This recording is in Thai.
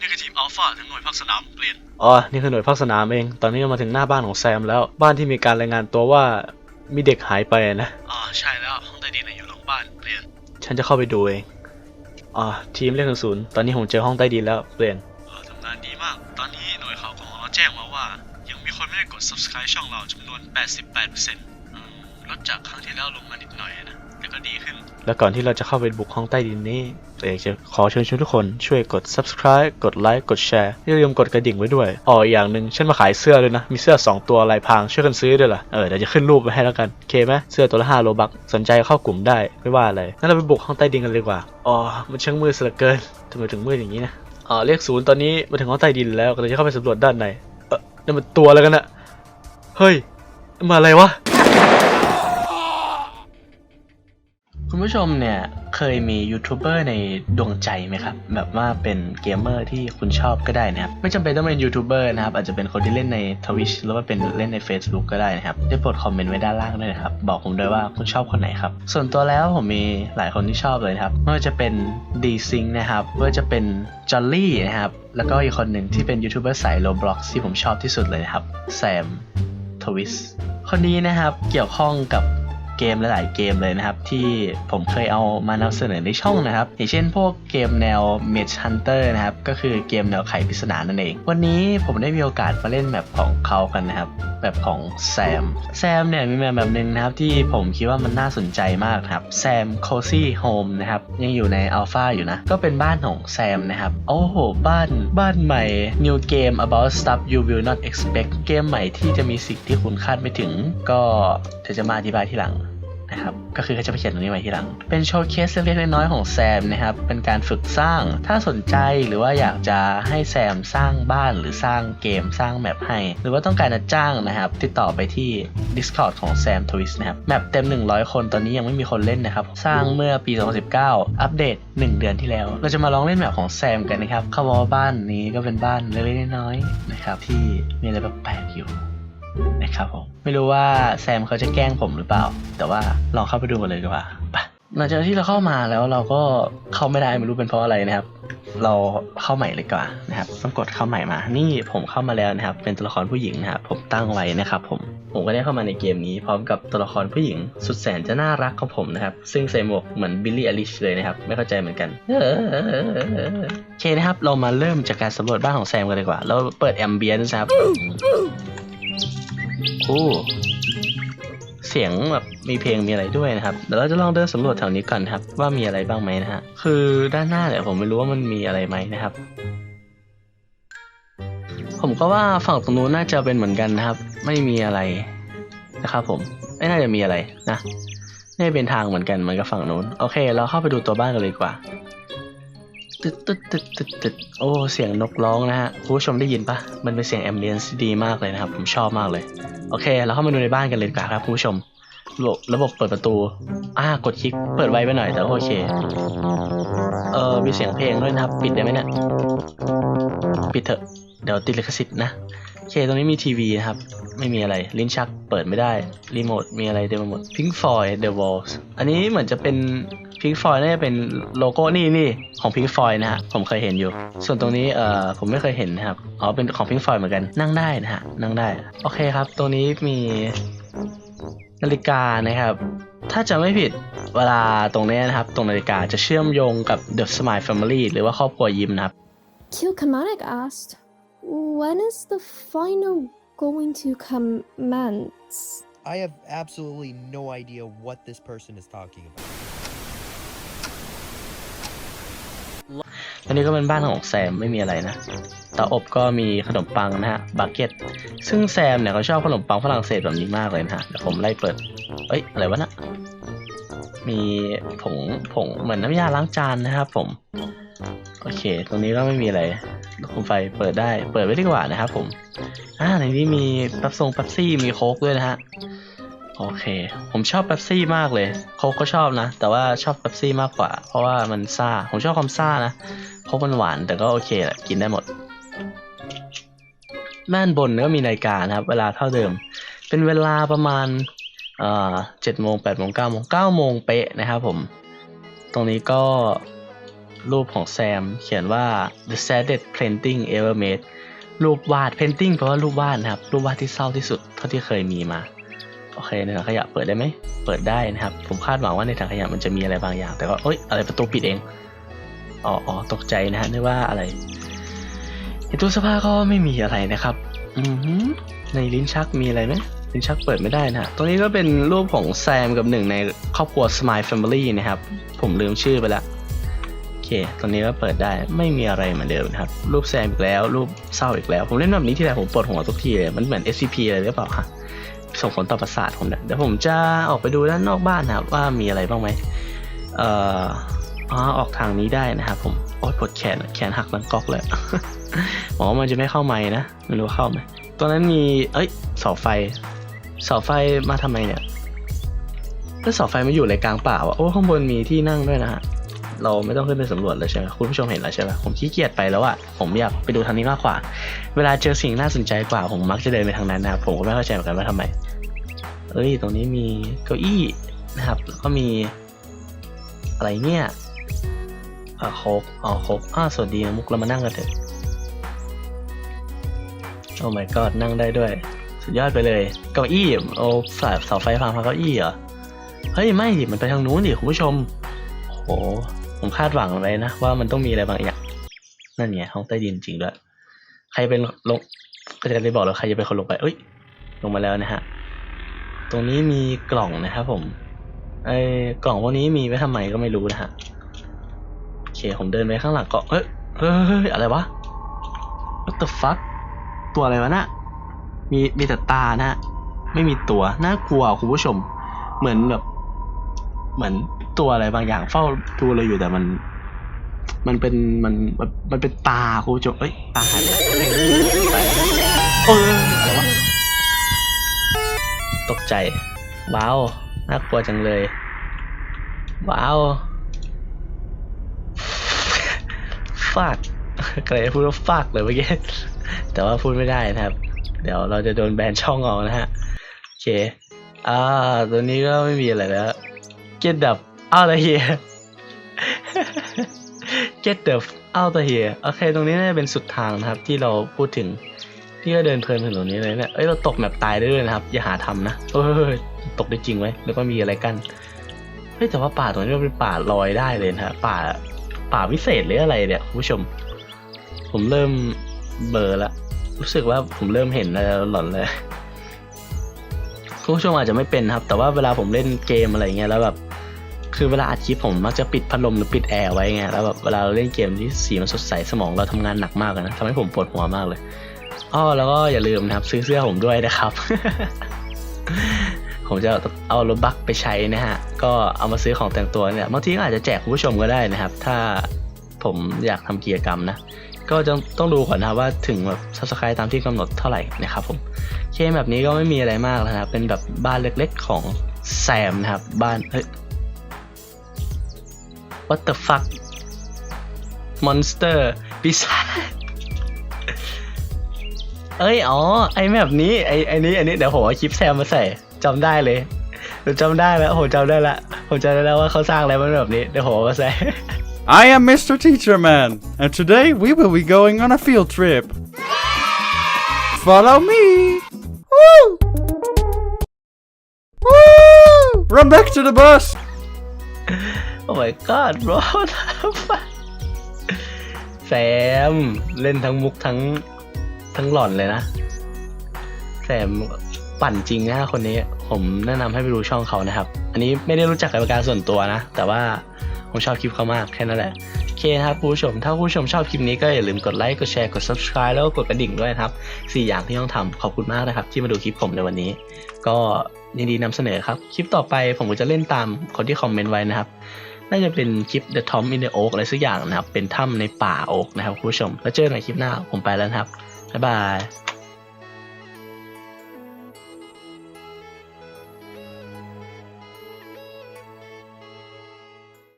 นี่คือทีมอัลฟาทั้งหน่วยภาคสนามเปลี่ยน อ๋อ นี่คือหน่วยภาคสนามเอง ตอนนี้เรามาถึงหน้าบ้านของแซมแล้ว บ้านที่มีการรายงานตัวว่ามีเด็กหายไปนะ อ่า ใช่แล้ว ห้องใต้ดินน่ะอยู่หลังบ้านเปลี่ยน ฉันจะเข้าไปดูเองอ๋อทีมเลขศูนย์ตอนนี้ผมเจอห้องใต้ดินแล้วเปลี่ยนเออทำงานดีมาก ตอนนี้หน่วยข่าวของเราแจ้งมาว่า ยังมีคนไม่ได้กด subscribe ช่องเราจำนวน 88%อืมลดจากครั้งที่แล้วลงมานิดหน่อยนะ แต่ก็ดีขึ้น และก่อนที่เราจะเข้าไปบุกห้องใต้ดินนี้เอกจะขอเชิญชวนทุกคนช่วยกด subscribe กดไลค์กดแชร์อย่าลืมกดกระดิ่งไว้ด้วยอ๋ออีกอย่างหนึ่งฉันมาขายเสื้อเลยนะ มีเสื้อ 2 ตัวลายพรางช่วยกันซื้อด้วยล่ะเออเดี๋ยวจะขึ้นรูปไว้ให้แล้วกันโอเคไหมเสื้อตัวละ5โลบักสนใจเข้ากลุ่มได้ไม่ว่าอะไรงั้นเราไปบุกห้องใต้ดินกันเลยดีกว่าอ๋อมันช่างมืดเสียเหลือเกินทำไมถึงมืดอย่างนี้นะอ๋อเลขศูนย์ตอนนี้มาถึงห้องใต้ดินแล้วก็เลยจะเข้าไปสำรวจด้านในเออนั่นมันตัวอะไรกันอะเฮ้ยมาอะไรวะ คุณผู้ชมเนี่ยเคยมียูทูบเบอร์ในดวงใจไหมครับ แบบว่าเป็นเกมเมอร์ที่คุณชอบก็ได้นะครับ ไม่จำเป็นต้องเป็นยูทูบเบอร์นะครับ อาจจะเป็นคนที่เล่นในทวิชหรือว่าเป็นเล่นใน Facebook ก็ได้นะครับ ได้โปรดคอมเมนต์ไว้ด้านล่างด้วยนะครับ บอกผมด้วยว่าคุณชอบคนไหนครับ ส่วนตัวแล้วผมมีหลายคนที่ชอบเลยครับไม่ว่าจะเป็น d s y n c นะครับไม่ว่าจะเป็น Jolly นะครับแล้วก็อีกคนหนึ่งที่เป็นยูทูบเบอร์สาย Roblox ที่ผมชอบที่สุดเลยนะครับแซมทวิสคนนี้นะครับเกี่ยวข้องกับ เกมหลายๆเกมเลยนะครับ ที่ผมเคยเอามานำเสนอในช่องนะครับ อย่างเช่นพวกเกมแนว Mage Hunter นะครับ ก็คือเกมแนวไขปริศนานั่นเอง วันนี้ผมได้มีโอกาสมาเล่นแมปของเขากันนะครับแบบของแซม แซมเนี่ยมีแมปแบบหนึ่งนะครับที่ผมคิดว่ามันน่าสนใจมากครับแซม Cozy Home นะครับยังอยู่ในอัลฟาอยู่นะ ก็เป็นบ้านของแซมนะครับ โอ้โห บ้านบ้านใหม่ New Game about stuff you will not expect เกมใหม่ที่จะมีสิ่งที่คุณคาดไม่ถึง ก็เดี๋ยวจะมาอธิบายทีหลัง นะครับ ก็คือเขาจะไปเขียนตรงนี้ไว้ทีหลัง เป็นโชว์เคสเล็กๆน้อยๆของแซมนะครับ เป็นการฝึกสร้าง ถ้าสนใจหรือว่าอยากจะให้แซมสร้างบ้านหรือสร้างเกมสร้างแมปให้ หรือว่าต้องการจะจ้างนะครับ ติดต่อไปที่ Discord ของแซมทวิสนะครับ แมปเต็ม 100 คนตอนนี้ยังไม่มีคนเล่นนะครับ สร้างเมื่อปี 2019 อัปเดต 1 เดือนที่แล้ว เราจะมาลองเล่นแมปของแซมกันนะครับเขาบอกว่าบ้านนี้ก็เป็นบ้านเล็กๆน้อยๆนะครับที่มีอะไรแปลกๆอยู่ นะครับผมไม่รู้ว่าแซมเขาจะแกล้งผมหรือเปล่า แต่ว่าลองเข้าไปดูกันเลยดีกว่าไปหลังจากที่เราเข้ามาแล้วเราก็เข้าไม่ได้ไม่รู้เป็นเพราะอะไรนะครับ เราเข้าใหม่เลยกว่านะครับต้องกดเข้าใหม่มา นี่ผมเข้ามาแล้วนะครับ เป็นตัวละครผู้หญิงนะครับผมตั้งไว้นะครับ ผมผมก็ได้เข้ามาในเกมนี้ พร้อมกับตัวละครผู้หญิง สุดแสนจะน่ารักของผมนะครับ ซึ่งใส่หมวกเหมือนบิลลี่อลิชเลยนะครับ ไม่เข้าใจเหมือนกันโอเคนะครับ เรามาเริ่มจากการสำรวจบ้านของแซมกันดีกว่า เราเปิดแอมเบียนซ์ครับ โอ้เสียงแบบมีเพลงมีอะไรด้วยนะครับเดี๋ยวเราจะลองเดินสำรวจแถวนี้ก่อนครับ ว่ามีอะไรบ้างไหมนะฮะคือด้านหน้าเนี่ยผมไม่รู้ว่ามันมีอะไรไหมนะครับ ผมก็ว่าฝั่งตรงนู้นน่าจะเป็นเหมือนกันนะครับ ไม่มีอะไรนะครับผมไม่น่าจะมีอะไรนะนี่เป็นทางเหมือนกันเหมือนกับฝั่งนู้นโอเค เราเข้าไปดูตัวบ้านกันเลยดีกว่า ตึ๊ดตึ๊ดตึ๊ดตึ๊ดตึ๊ดโอ้เสียงนกร้องนะฮะคุณผู้ชมได้ยินปะมันเป็นเสียงแอมเบียนซ์ดีมากเลยนะครับ ผมชอบมากเลย โอเค เราเข้ามาดูในบ้านกันเลยดีกว่าครับคุณผู้ชมระบบระบบเปิดประตู อ่ากดคลิกเปิดไว้ไปหน่อยแต่โอเค เออมีเสียงเพลงด้วยนะครับ ปิดได้ไหมเนี่ย ปิดเถอะ เดี๋ยวติดลิขสิทธิ์นะ เคตรงนี้มีทีวีนะครับ ไม่มีอะไร ลิ้นชักเปิดไม่ได้ รีโมท มีอะไรเต็มไปหมด Pink Floyd The Walls อันนี้เหมือนจะเป็น Pink Floyd น่าจะเป็นโลโก้นี่นี่ของ Pink Floyd นะฮะ ผมเคยเห็นอยู่ ส่วนตรงนี้เอ่อผมไม่เคยเห็นนะครับ อ๋อ เป็นของ Pink Floyd เหมือนกัน นั่งได้นะฮะ นั่งได้ โอเคครับ ตรงนี้มีนาฬิกานะครับ ถ้าจะไม่ผิดเวลาตรงนี้นะครับ ตรงนาฬิกาจะเชื่อมโยงกับ The Smile Family หรือว่าครอบครัวยิมนะครับ Kilkamatic asked, When is the final going to commence? I have absolutely no idea what this person is talking about. อันนี้ก็เป็นบ้านของแซมไม่มีอะไรนะเตาอบก็มีขนมปังนะฮะบักเก็ต ซึ่งแซมเนี่ยเขาชอบขนมปังฝรั่งเศสแบบนี้มากเลยนะฮะเดี๋ยวผมไล่เปิด เอ้ย อะไรวะนะ มีผงผงเหมือนน้ำยาล้างจานนะครับผม โอเค ตรงนี้ก็ไม่มีอะไรโคมไฟเปิดได้ เปิดไว้ดีกว่านะครับผม อ่าในนี้มีแป๊บซงแป๊บซี่ มีโค้กด้วยนะฮะ โอเค ผมชอบเป๊ปซี่มากเลย โค้กก็ชอบนะ แต่ว่าชอบเป๊ปซี่มากกว่า เพราะว่ามันซ่า ผมชอบความซ่านะโค้กมันหวาน แต่ก็โอเคแหละ กินได้หมดด้านบนก็มีนาฬิกานะครับ เวลาเท่าเดิม เป็นเวลาประมาณเอ่อเจ็ดโมงแปดโมงเก้าโมงเก้าโมงเป๊ะนะครับผม ตรงนี้ก็ รูปของแซม เขียนว่า the saddest painting ever made รูปวาด painting แปลว่ารูปวาดนะครับ รูปวาดที่เศร้าที่สุดเท่าที่เคยมีมา โอเคในถังขยะเปิดได้ไหม เปิดได้นะครับ ผมคาดหวังว่าในถังขยะมันจะมีอะไรบางอย่าง แต่ก็เอ้ย อะไรประตูปิดเองอ๋ออ๋อตกใจนะฮะนึกว่าอะไรในตู้เสื้อผ้าก็ไม่มีอะไรนะครับ อือหือในลิ้นชักมีอะไรไหมลิ้นชักเปิดไม่ได้นะ ตรงนี้ก็เป็นรูปของแซมกับหนึ่งในครอบครัว Smile Family นะครับ ผมลืมชื่อไปและโอ เคตรงนี้ก็เปิดได้ไม่มีอะไรเหมือนเดิมนะครับ รูปแซมอีกแล้ว รูปเศร้าอีกแล้ว ผมเล่นแบบนี้ที่ไรผมปวดหัวทุกทีเลยมันเหมือน SCP อะไรหรือเปล่าคะส่งผลต่อประสาทผมเนี่ยเดี๋ยวผมจะออกไปดูด้านนอกบ้านนะครับ ว่ามีอะไรบ้างไหมเอ่ออ๋อออกทางนี้ได้นะครับผมโอ๊ยปวดแขนแขนหักลังกอกเลยหมอมันจะไม่เข้าไม้นะไม่รู้เข้าไหมตรงนั้นมีเอ้ยเสาไฟเสาไฟมาทำไมเนี่ยแล้วเสาไฟมาอยู่ในกลางป่าวะโอ้ข้างบนมีที่นั่งด้วยนะฮะ เราไม่ต้องขึ้นไปสำรวจเลยใช่ไหมคุณผู้ชมเห็นแล้วใช่ไหมผมขี้เกียจไปแล้วอะผมอยากไปดูทางนี้มากกว่า เวลาเจอสิ่งน่าสนใจกว่า ผมมักจะเดินไปทางนั้นนะครับผมก็ไม่เข้าใจเหมือนกันว่าทำไม เอ้ย ตรงนี้มีเก้าอี้นะครับแล้วก็มีอะไรเนี่ยอ่าโคกอ๋อโคกอ้าสวัสดีนะมุกเรามานั่งกันเถอะโอ้ my god นั่งได้ด้วย สุดยอดไปเลยเก้าอี้โอ้สายเสาไฟฟังมาเก้าอี้เหรอเฮ้ยไม่ดิมันไปทางนู้นดิคุณผู้ชมโอ้โห ผมคาดหวังไว้นะ ว่ามันต้องมีอะไรบางอย่าง นั่นไงห้องใต้ดินจริงด้วย ใครเป็นลงก็จะได้บอกแล้วใครจะเป็นคนลงไป เอ้ย ลงมาแล้วนะฮะ ตรงนี้มีกล่องนะครับผม ไอ้กล่องพวกนี้มีไว้ทำไมก็ไม่รู้นะฮะ โอเค ผมเดินไปข้างหลังก็เอ้ยเฮ้ยเฮ้ย อะไรวะ what the fuck ตัวอะไรวะน่ะมีมีแต่ตานะ ไม่มีตัว น่ากลัวคุณผู้ชม เหมือนแบบ เหมือนตัวอะไรบางอย่างเฝ้าดูเราอยู่แต่มัน มันเป็นมันมันเป็นตาคุณผู้ชมเอ้ยตาหายไปไหนเอออะไรวะตกใจ ว้าวน่ากลัวจังเลย ว้าวฟากกระไรพูดว่าฟากเลยเมื่อกี้ แต่ว่าพูดไม่ได้นะครับ เดี๋ยวเราจะโดนแบนช่องเอานะฮะ โอเค อ่า ตัวนี้ก็ไม่มีอะไรแล้ว get the out of here get the out of here โอเค ตรงนี้น่าจะเป็นสุดทางนะครับที่เราพูดถึงที่ก็เดินเพลินถึงตรงนี้เลยเนี่ย เอ้ย เราตกแบบตายได้ด้วยนะครับ อย่าหาทำนะเฮ้ยตกได้จริงไว้แล้วก็มีอะไรกัน เฮ้ย แต่ว่าป่าตรงนี้มันเป็นป่าลอยได้เลยนะป่า ป่าวิเศษหรืออะไรเนี่ยคุณผู้ชม ผมเริ่มเบลอร์ละ รู้สึกว่าผมเริ่มเห็นอะไรหลอนเลย คุณผู้ชมอาจจะไม่เป็นครับ แต่ว่าเวลาผมเล่นเกมอะไรเงี้ยแล้วแบบคือเวลาอัดคลิปผมมักจะปิดพัดลมหรือปิดแอร์ไว้ไงแล้วแบบเวลาเราเล่นเกมที่สีมันสดใสสมองเราทำงานหนักมากนะทำให้ผมปวดหัวมากเลยอ้อแล้วก็อย่าลืมนะครับ ซื้อเสื้อผมด้วยนะครับ ผมจะเอารถบัคไปใช้นะฮะ ก็เอามาซื้อของแต่งตัวเนี่ยบางทีก็อาจจะแจกคุณผู้ชมก็ได้นะครับ ถ้าผมอยากทำกิจกรรมนะ ก็จะต้องดูก่อนนะครับว่าถึงแบบ subscribe ตามที่กำหนดเท่าไหร่นะครับผมเคมแบบนี้ก็ไม่มีอะไรมากแล้วนะครับเป็นแบบบ้านเล็กๆของแซมนะครับ บ้านเฮ้ย what the fuck monster ปีศาจเอ้ย อ๋อ ไอแบบนี้ ไอไอนี้ อันนี้ เดี๋ยวผมเอาคลิปแซมมาใส่จำได้เลยผมจำได้แล้วผมจำได้ละผมจำได้แล้วว่าเขาสร้างอะไรมาแบบนี้ เดี๋ยวผมเอามาใส่ I am Mr. Teacher Man, and today we will be going on a field trip. Follow me! Woo! Woo! Run back to the bus! Oh my god bro แซม เล่นทั้งมุกทั้งทั้งหลอนเลยนะ แซมปั่นจริงนะคนนี้ ผมแนะนำให้ไปดูช่องเขานะครับ อันนี้ไม่ได้รู้จักกับการส่วนตัวนะ แต่ว่า ผมชอบคลิปเขามากแค่นั้นแหละโอเคครับผู้ชม ถ้าผู้ชมชอบคลิปนี้ก็อย่าลืมกดไลค์กดแชร์กด subscribe แล้วก็กดกระดิ่งด้วยครับ4อย่างที่ต้องทำขอบคุณมากนะครับ ที่มาดูคลิปผมในวันนี้ ก็ยินดีนำเสนอครับ คลิปต่อไปผมก็จะเล่นตามคนที่คอมเมนต์ไว้นะครับน่าจะเป็นคลิป The Tom in the Oak อะไรสักอย่างนะครับ เป็นถ้ำในป่าโอ๊กนะครับผู้ชม แล้วเจอกันใหม่คลิปหน้าผมไปแล้วครับบ๊ายบาย